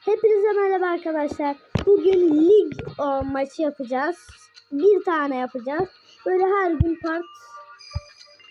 Hepinize merhaba arkadaşlar. Bugün lig o, maçı yapacağız. Bir tane yapacağız. Böyle her gün part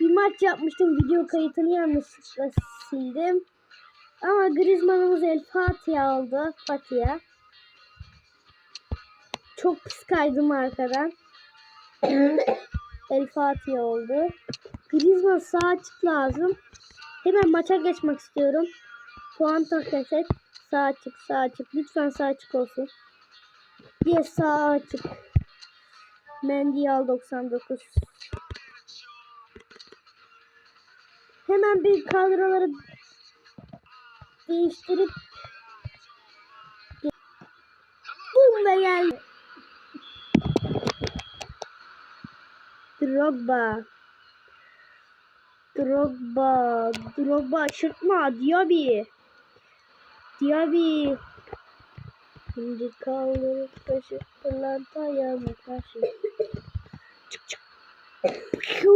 bir maç yapmıştım. Video kayıtını yanlışlıkla sildim. Ama Griezmann'ımız El Fatiha oldu. Fatiha. Çok pis kaydım arkadan. El Fatiha oldu. Griezmann sağ açık lazım. Hemen maça geçmek istiyorum. Puan takleset. Sağ açık, sağ açık. Lütfen sağ açık olsun. Yes sağ açık. Mendy al 99. Hemen bir kadroları değiştirip Bum ve geldi. Drogba. Drogba. Drogba şırtma. Diaby. Diaby. Şimdi kaldırıp taşı fırlanta ayağıma karşı. Çık çık. Piu.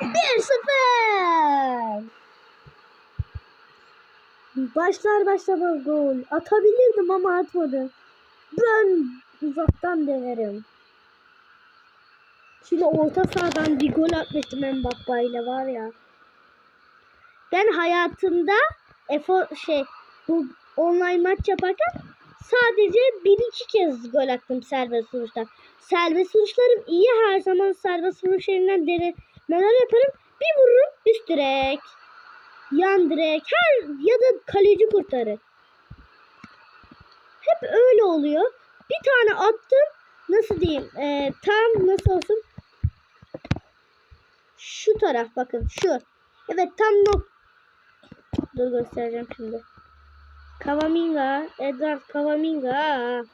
1-0. Başlar başlamaz gol. Atabilirdim ama atmadım. Ben uzaktan denerim. Şimdi orta sahadan bir gol atmıştım Mbappe ile var ya. Ben hayatımda efor şey bu online maç yaparken sadece bir iki kez gol attım serbest vuruşta. Serbest vuruşlarım iyi her zaman serbest vuruşlarından denemeler yaparım. Bir vururum üst direk, yan direk, her ya da kaleci kurtarır. Hep öyle oluyor. Bir tane attım. Nasıl diyeyim? Ee, tam nasıl olsun? Şu taraf bakın şu. Evet tam nok. Dur göstereceğim şimdi. Kavaminga, Edward Kavaminga.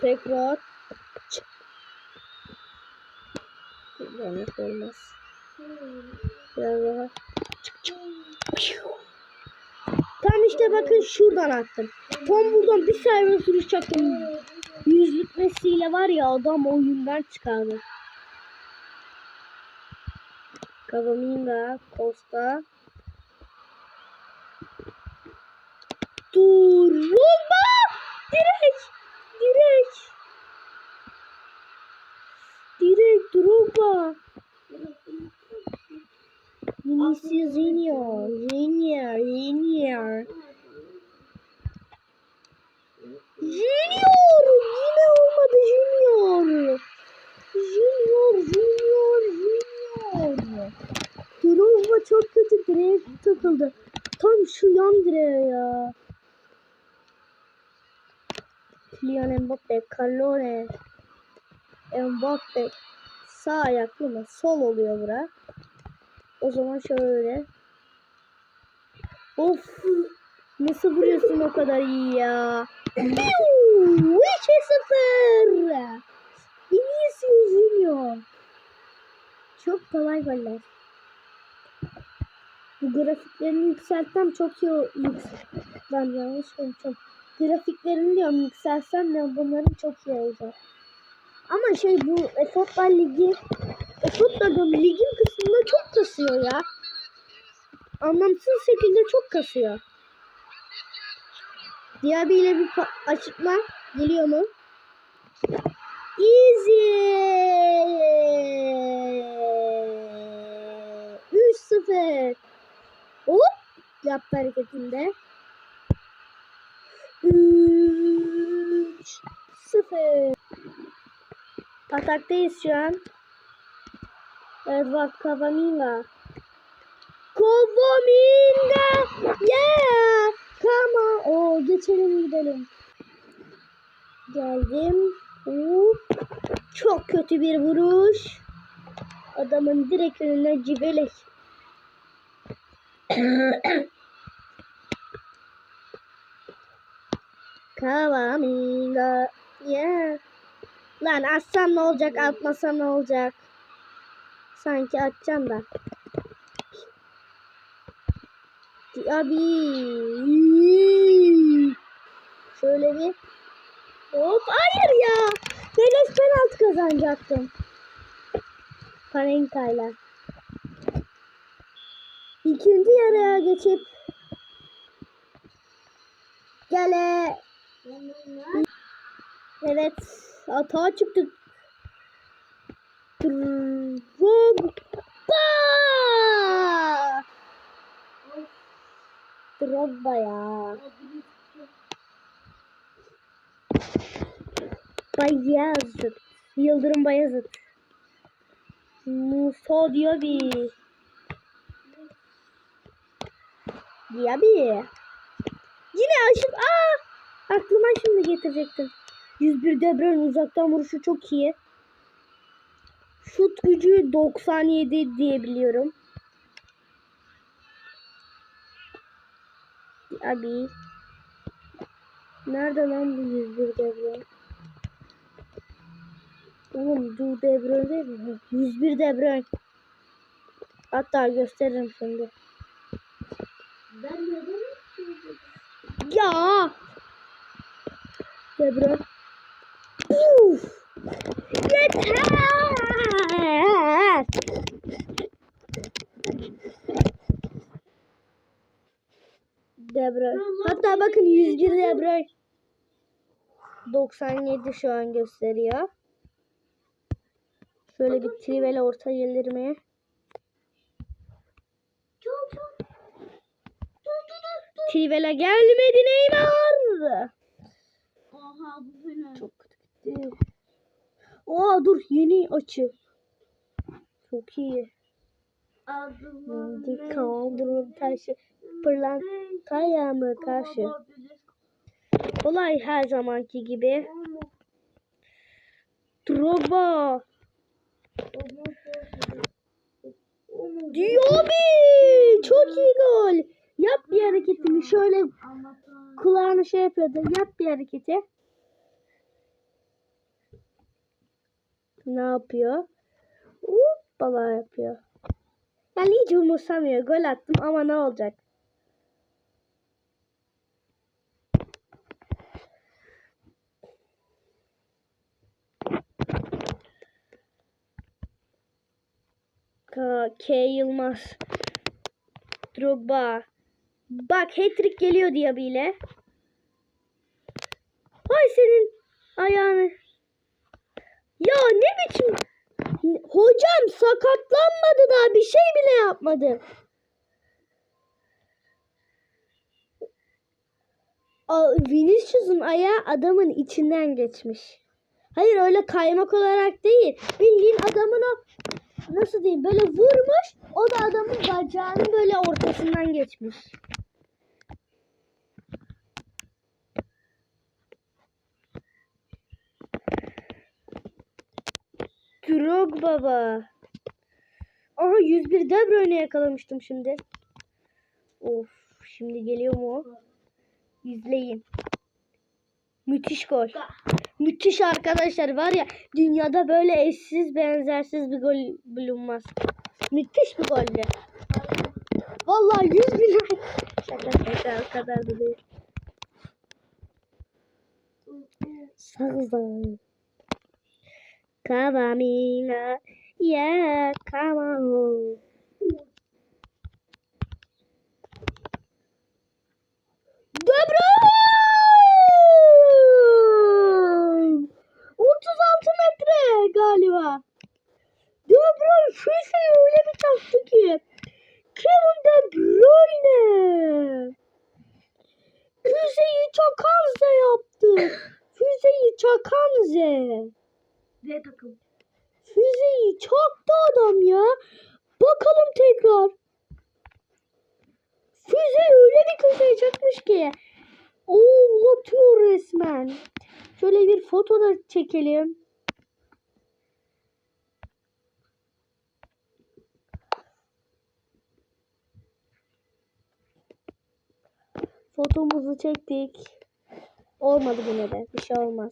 Tekrar. Lanet olmaz. Biraz daha. Çık çık. Tam işte bakın şuradan attım. Tam buradan bir servis vuruş çaktım. Yüzlük Messi'yle var ya adam oyundan çıkardı. Kavaminga, Costa. Duruma! Direk! Direk! Direk Drogba! Vinicius Junior, Junior. Junior! Yine olmadı Junior. Junior, Junior, Junior. Drogba çok kötü direğe takıldı. Tam şu yan direğe ya. Kylian Mbappe, Carlone, Mbappe sağ ayaklı mı? Sol oluyor bura. O zaman şöyle. Of! Nasıl vuruyorsun o kadar iyi ya? Piu! 2-0! Vinicius Junior. Çok kolay goller. Bu grafiklerini yükseltsem çok iyi o- yük Ben yanlış konuşuyorum. Grafiklerini diyorum yükseltsem de bunların çok iyi olacak. Ama şey bu Efotlar Ligi Efotlar'ın ligin kısmında çok kasıyor ya. Anlamsız şekilde çok kasıyor. Diaby ile bir açıkla geliyor mu? Easy. 3-0. Yaptı hareketinde. 3-0. Ataktayız şu an. Edward Cavaminga. Cavaminga! Yeah! Come on. Oo, geçelim gidelim. Geldim. Hop. Çok kötü bir vuruş. Adamın direkt önüne cibelek. Kavaminga. Yeah. Lan atsam ne olacak, atmasam ne olacak? Sanki atacağım da. Abi. Şöyle bir. Hop hayır ya. Beleş penaltı kazanacaktım. Parenka'yla. İkinci yarıya geçip Gele. Evet. Atağa çıktık. Drogba. Drogba ya. Bayazıt. Yıldırım Bayazıt. Musa Diaby. Diaby. Yine aşık. Aa! Aklıma şimdi getirecektim. 101 De Bruyne uzaktan vuruşu çok iyi. Şut gücü 97 diyebiliyorum. Abi. Nerede lan bu 101 De Bruyne? Oğlum dur De Bruyne değil mi? 101 De Bruyne. Hatta gösteririm şimdi. Ben neden Ya. De Bruyne. Uf. Yeter. De Bruyne. Hatta bakın 101 De Bruyne. 97 şu an gösteriyor. Şöyle bir trivela orta gelir mi? Trivela gelmedi Neymar. Oha bu fena. Çok kötü gitti. Aa dur yeni açı. Çok iyi. Dik kaldırın taşı pırlantaya mı karşı? Olay her zamanki gibi. Drogba. Diaby. Çok iyi gol. Yap bir hareketini şöyle kulağını şey yapıyordu. Yap bir hareketi. Ne yapıyor? Hoppala yapıyor. Yani hiç umursamıyor. Gol attım ama ne olacak? K, Yılmaz. Drogba. Bak hat-trick geliyor Diaby'le. Ay senin ayağını. Ya ne biçim Hocam sakatlanmadı daha bir şey bile yapmadı. Vinicius'un ayağı adamın içinden geçmiş. Hayır öyle kaymak olarak değil. Bildiğin adamın o nasıl diyeyim böyle vurmuş. O da adamın bacağının böyle ortasından geçmiş. Drog baba. Aha 101 De Bruyne yakalamıştım şimdi. Of şimdi geliyor mu o? İzleyin. Müthiş gol. Müthiş arkadaşlar var ya dünyada böyle eşsiz benzersiz bir gol bulunmaz. Müthiş bir goldü. Vallahi 100 bin Şaka şaka o kadar da değil. Sağ Kavamina ya kamaho. De Bruyne! 36 metre galiba. De Bruyne füzeyi öyle bir taktı ki. Kevin De Bruyne. Füzeyi çakan Z yaptı. Füzeyi çakan Z takım. Füzeyi çaktı adam ya. Bakalım tekrar. Füze öyle bir köşeye çakmış ki. Oğlatıyor resmen. Şöyle bir foto da çekelim. Fotomuzu çektik. Olmadı yine de. Bir şey olmaz.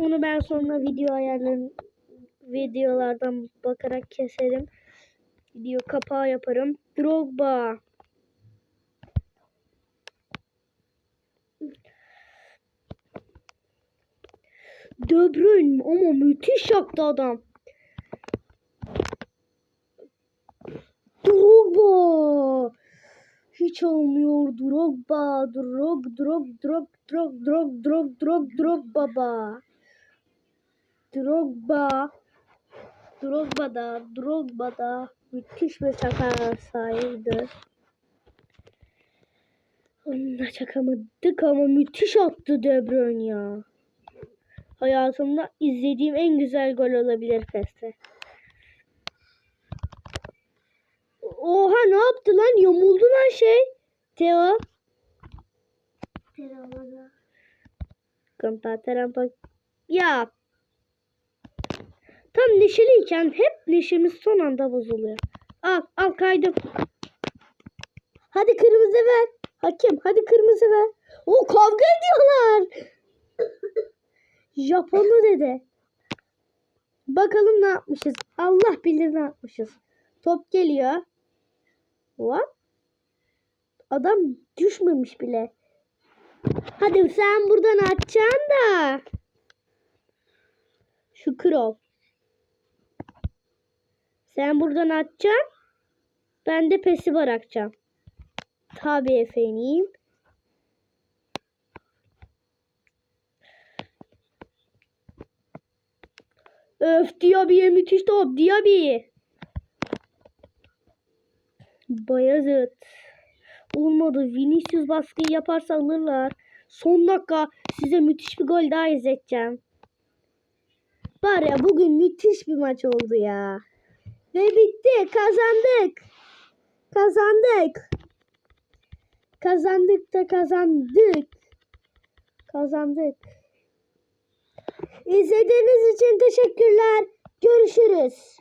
Onu ben sonra video ayarlarım videolardan bakarak keserim. Video kapağı yaparım. Drogba. De ama müthiş yaptı adam. Drogba. Hiç olmuyor Drogba. Drog, drog, drog, drog, drog, drog, drog, drog, baba. Drogba. Drogba da, Drogba da müthiş bir şaka sahibiydi. Onunla çakamadık ama müthiş attı De Bruyne ya. Hayatımda izlediğim en güzel gol olabilir PES'te. Oha ne yaptı lan? Yamuldu lan şey. Teo. Kampa terampa. Ya. Tam neşeliyken hep neşemiz son anda bozuluyor. Al al kaydım. Hadi kırmızı ver. Hakem hadi kırmızı ver. O kavga ediyorlar. Japonlu dedi. Bakalım ne yapmışız. Allah bilir ne yapmışız. Top geliyor. What? Adam düşmemiş bile. Hadi sen buradan atacaksın da. Şu krov. Sen buradan atacaksın. Ben de pesi bırakacağım. Tabii efendim. Öf Diaby'ye müthiş top. Diaby. Bayazıt. Olmadı. Vinicius baskıyı yaparsa alırlar. Son dakika size müthiş bir gol daha izleteceğim. Var ya bugün müthiş bir maç oldu ya. Ve bitti. Kazandık. Kazandık. Kazandık da kazandık. Kazandık. İzlediğiniz için teşekkürler. Görüşürüz.